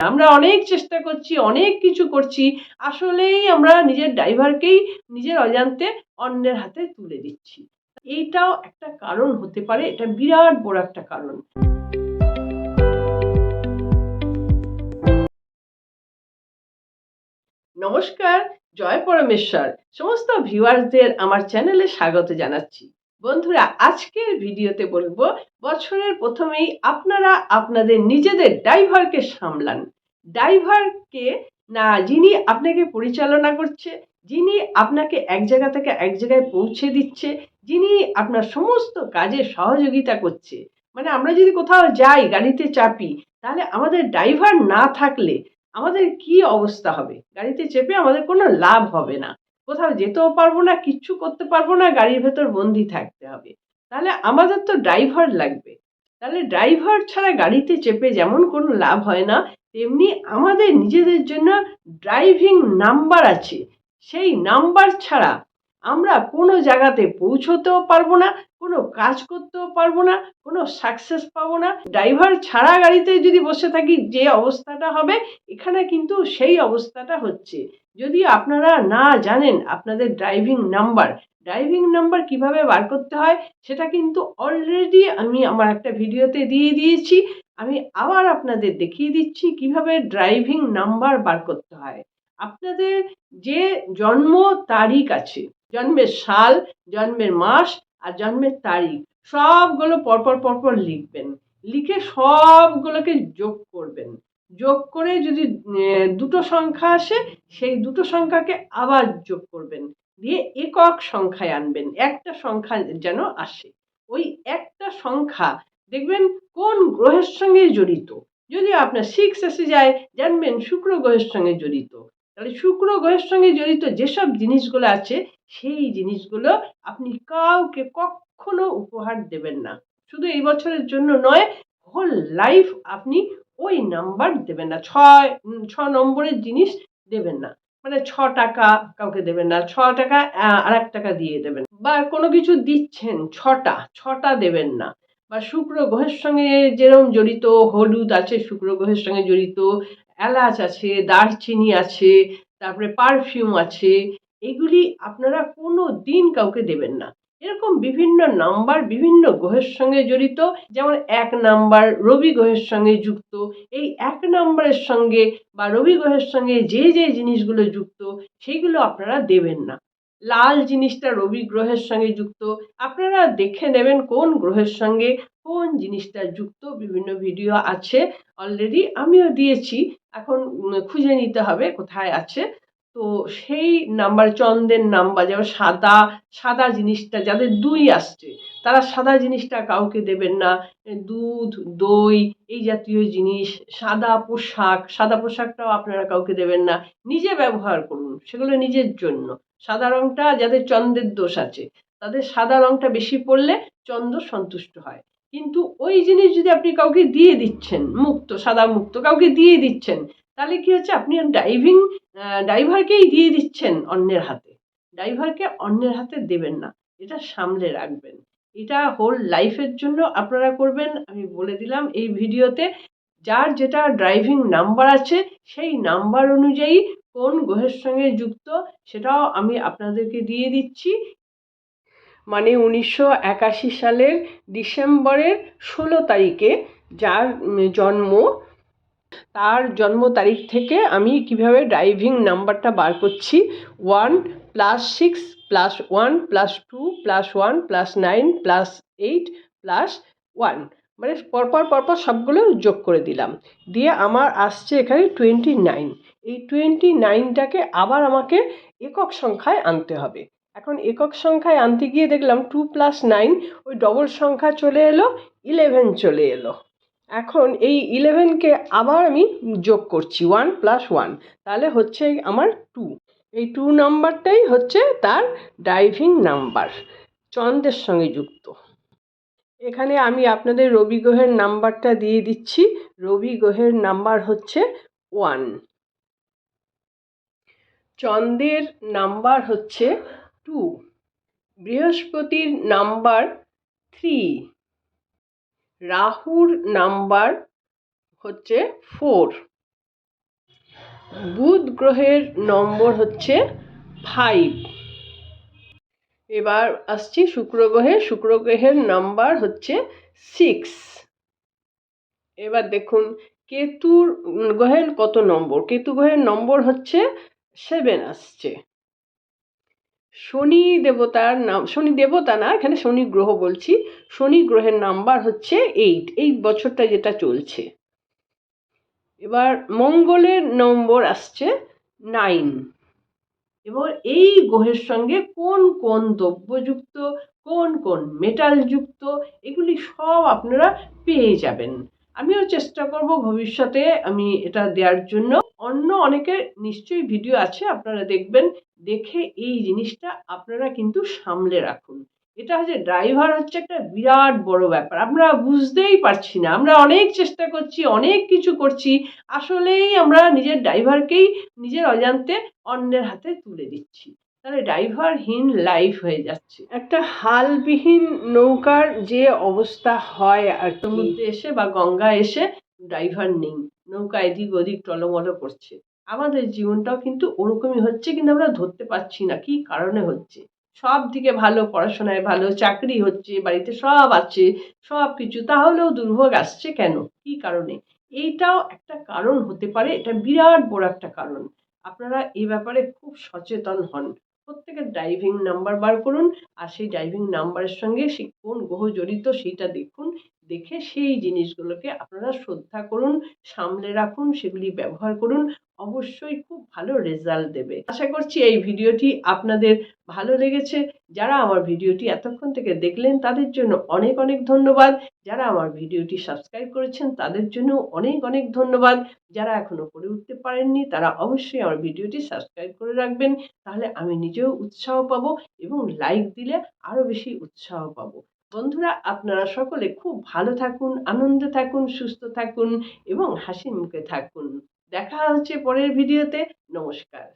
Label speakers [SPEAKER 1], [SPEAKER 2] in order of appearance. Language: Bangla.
[SPEAKER 1] আমরা অনেক চেষ্টা করছি, অনেক কিছু করছি, আসলেই আমরা নিজের ড্রাইভারকেই নিজের অজান্তে অন্যের হাতে তুলে দিচ্ছি। এইটাও একটা কারণ হতে পারে, এটা বিরাট বড় একটা কারণ। নমস্কার, জয় পরমেশ্বর। সমস্ত ভিউয়ার্সদের আমার চ্যানেলে স্বাগত জানাচ্ছি। বন্ধুরা, আজকের ভিডিওতে বলব, বছরের প্রথমেই আপনারা আপনাদের নিজেদের ড্রাইভারকে সামলান। ড্রাইভারকে না, যিনি আপনাকে পরিচালনা করছে, যিনি আপনাকে এক জায়গা থেকে এক জায়গায় পৌঁছে দিচ্ছে, যিনি আপনার সমস্ত কাজে সহযোগিতা করছে। মানে আমরা যদি কোথাও যাই, গাড়িতে চাপি, তাহলে আমাদের ড্রাইভার না থাকলে আমাদের কি অবস্থা হবে? গাড়িতে চেপে আমাদের কোনো লাভ হবে না। কোথাও যেতেও পারব না, কিচ্ছু করতে পারব না, গাড়ির ভেতর বন্দি থাকতে হবে। তাহলে আমাদের তো ড্রাইভার লাগবে। তাহলে ড্রাইভার ছাড়া গাড়িতে চেপে যেমন কোনো লাভ হয় না, তেমনি আমাদের নিজেদের জন্য ড্রাইভিং নাম্বার আছে। সেই নাম্বার ছাড়া আমরা কোনো জায়গাতে পৌঁছতেও পারব না কাজ করতেও পারব না, কোনো সাকসেস পাবো না। ড্রাইভার ছাড়া গাড়িতে যদি বসে থাকি, যে অবস্থাটা হবে, এখানে কিন্তু সেই অবস্থাটা হচ্ছে। যদি আপনারা না জানেন আপনাদের ড্রাইভিং নাম্বার ড্রাইভিং নাম্বার কীভাবে বার করতে হয়, সেটা কিন্তু অলরেডি আমি আমার একটা ভিডিওতে দিয়ে দিয়েছি। আমি আবার আপনাদের দেখিয়ে দিচ্ছি কীভাবে ড্রাইভিং নাম্বার বার করতে হয়। আপনাদের যে জন্ম তারিখ আছে, জন্মের সাল, জন্মের মাস আর জন্মের তারিখ, সবগুলো পরপর পরপর লিখবেন। লিখে সবগুলোকে যোগ করবেন। যোগ করে যদি দুটো সংখ্যা আসে, সেই দুটো সংখ্যাকে আবার যোগ করবেন। দিয়ে একক সংখ্যায় আনবেন। একটা সংখ্যা যেন আসে। ওই একটা সংখ্যা, দেখবেন কোন গ্রহের সঙ্গে জড়িত। যদি আপনার সিক্স এসে যায়, জানবেন শুক্র গ্রহের সঙ্গে জড়িত। তাহলে শুক্র গ্রহের সঙ্গে জড়িত যেসব জিনিসগুলো আছে, সেই জিনিসগুলো আপনি কাউকে কখনো উপহার দেবেন না। শুধু এই বছরের জন্য নয় হোল লাইফ আপনি ওই নাম্বার দেবেন না। ছয় ছ নম্বরের জিনিস দেবেন না। মানে ছ টাকা কাউকে দেবেন না, ছ টাকা আর এক টাকা দিয়ে দেবেন। বা কোনো কিছু দিচ্ছেন, ছটা ছটা দেবেন না। বা শুক্র গ্রহের সঙ্গে যেরকম জড়িত, হলুদ আছে শুক্র গ্রহের সঙ্গে জড়িত এলাচ আছে, দারচিনি আছে, তারপরে পারফিউম আছে, এগুলি আপনারা কোনো দিন কাউকে দেবেন না। এরকম বিভিন্ন নাম্বার, বিভিন্ন গ্রহের সঙ্গে জড়িত, যেমন এক নাম্বার রবি গ্রহের সঙ্গে যুক্ত, এই এক নাম্বারের সঙ্গে বা রবি গ্রহের সঙ্গে যে যে জিনিসগুলো যুক্ত সেইগুলো আপনারা দেবেন না। লাল জিনিসটা রবি গ্রহের সঙ্গে যুক্ত, আপনারা দেখে নেবেন কোন গ্রহের সঙ্গে কোন জিনিসটা যুক্ত, বিভিন্ন ভিডিও আছে। অলরেডি আমিও দিয়েছি। এখন খুঁজে নিতে হবে কোথায় আছে। তো সেই নাম্বার চন্দ্রের নাম্বার, যেমন সাদা সাদা জিনিসটা যাদের দুই আসছে, তারা সাদা জিনিসটা কাউকে দেবেন না। দুধ, দই, এই জাতীয় জিনিস, সাদা পোশাক, সাদা পোশাকটাও আপনারা কাউকে দেবেন না। নিজে ব্যবহার করুন, সেগুলো নিজের জন্য। সাদা রঙটা যাদের চন্দ্রের দোষ আছে, তাদের সাদা রঙটা বেশি পড়লে চন্দ্র সন্তুষ্ট হয়। কিন্তু ওই জিনিস যদি আপনি কাউকে দিয়ে দিচ্ছেন, মুক্ত, সাদা মুক্ত, কাউকে দিয়ে দিচ্ছেন, তাহলে কি হচ্ছে? আপনি ড্রাইভিং ড্রাইভারকেই দিয়ে দিচ্ছেন অন্যের হাতে। ড্রাইভারকে অন্যের হাতে দেবেন না। এটা সামলে রাখবেন। এটা হোল লাইফের জন্য আপনারা করবেন। আমি বলে দিলাম এই ভিডিওতে, যার যেটা ড্রাইভিং নাম্বার আছে, সেই নাম্বার অনুযায়ী কোন গ্রহের সঙ্গে যুক্ত, সেটাও আমি আপনাদেরকে দিয়ে দিচ্ছি। মানে উনিশশো একাশি সালের ডিসেম্বরের ষোলো তারিখে যার জন্ম, তার জন্ম তারিখ থেকে আমি কীভাবে ড্রাইভিং নাম্বারটা বার করছি one plus six plus one plus two plus one plus nine plus eight plus one মানে পরপর পরপর সবগুলো যোগ করে দিলাম। দিয়ে আমার আসছে এখানে টোয়েন্টি নাইন এই টোয়েন্টি নাইনটাকে আবার আমাকে একক সংখ্যায় আনতে হবে। এখন একক সংখ্যায় আনতে গিয়ে দেখলাম টু প্লাস নাইন ওই ডবল সংখ্যা চলে এলো ইলেভেন চলে এলো। এখন এই ইলেভেনকে আবার আমি যোগ করছি ওয়ান প্লাস ওয়ান তাহলে হচ্ছে আমার টু এই টু নাম্বারটাই হচ্ছে তার ড্রাইভিং নাম্বার চন্দ্রের সঙ্গে যুক্ত। এখানে আমি আপনাদের রবি গ্রহের নাম্বারটা দিয়ে দিচ্ছি, রবি গ্রহের নাম্বার হচ্ছে ওয়ান চন্দ্রের নাম্বার হচ্ছে টু। বৃহস্পতির নাম্বার থ্রি। রাহুর নাম্বার হচ্ছে ফোর। বুধ গ্রহের নম্বর হচ্ছে ফাইভ। এবার আসছি শুক্র গ্রহে। শুক্র গ্রহের নাম্বার হচ্ছে সিক্স। এবার দেখুন, কেতুর গ্রহের কত নম্বর? কেতু গ্রহের নম্বর হচ্ছে সেভেন আসছে। শনি দেবতার নাম, শনি দেবতা না, এখানে শনি গ্রহ বলছি, শনি গ্রহের নাম্বার হচ্ছে এইট এই বছরটা যেটা চলছে। এবার মঙ্গলের নম্বর আসছে নাইন এবার এই গ্রহের সঙ্গে কোন কোন দ্রব্যযুক্ত, কোন কোন মেটাল যুক্ত এগুলি সব আপনারা পেয়ে যাবেন। আমিও চেষ্টা করব ভবিষ্যতে আমি এটা দেওয়ার জন্য। অন্য অনেকের নিশ্চয়ই ভিডিও আছে আপনারা দেখবেন। দেখে এই জিনিসটা আপনারা কিন্তু সামলে রাখুন। এটা হচ্ছে ড্রাইভার হচ্ছে একটা বিরাট বড় ব্যাপার। আমরা বুঝতেই পারছি না। আমরা অনেক চেষ্টা করছি অনেক কিছু করছি। আসলেই আমরা নিজের ড্রাইভারকেই নিজের অজান্তে অন্যের হাতে তুলে দিচ্ছি। তাহলে ড্রাইভারহীন লাইফ হয়ে যাচ্ছে। একটা হালবিহীন নৌকার যে অবস্থা হয় আর সমুদ্রে এসে বা গঙ্গা এসে ড্রাইভার নেই। নৌকা এদিক ওদিক টলমলো করছে। আমাদের জীবনটাও কিন্তু ওরকমই হচ্ছে কিন্তু আমরা ধরতে পারছি না। কি কারণে হচ্ছে? সব দিকে ভালো, পড়াশোনায় ভালো, চাকরি হচ্ছে, বাড়িতে সব আছে, সব কিছু, তাহলেও দুর্ভোগ আসছে কেন? কি কারণে? এইটাও একটা কারণ হতে পারে, এটা বিরাট বড় একটা কারণ। আপনারা এই ব্যাপারে খুব সচেতন হন। প্রত্যেকের ড্রাইভিং নাম্বার বার করুন, আর সেই ড্রাইভিং নাম্বারের সঙ্গে সে কোন গ্রহ জড়িত সেইটা দেখুন। দেখে সেই জিনিসগুলোকে আপনারা শ্রদ্ধা করুন, সামলে রাখুন, সেগুলি ব্যবহার করুন, অবশ্যই খুব ভালো রেজাল্ট দেবে। আশা করছি এই ভিডিওটি আপনাদের ভালো লেগেছে। যারা আমার ভিডিওটি এতক্ষণ থেকে দেখলেন, তাদের জন্য অনেক অনেক ধন্যবাদ। যারা আমার ভিডিওটি সাবস্ক্রাইব করেছেন, তাদের জন্য অনেক অনেক ধন্যবাদ। যারা এখনও করে উঠতে পারেননি, তারা অবশ্যই আমার ভিডিওটি সাবস্ক্রাইব করে রাখবেন। তাহলে আমি নিজেও উৎসাহ পাবো এবং লাইক দিলে আরও বেশি উৎসাহ পাবো। বন্ধুরা, আপনারা সকলে খুব ভালো থাকুন, আনন্দে থাকুন, সুস্থ থাকুন এবং হাসি মুখে থাকুন। দেখা হচ্ছে পরের ভিডিওতে। নমস্কার।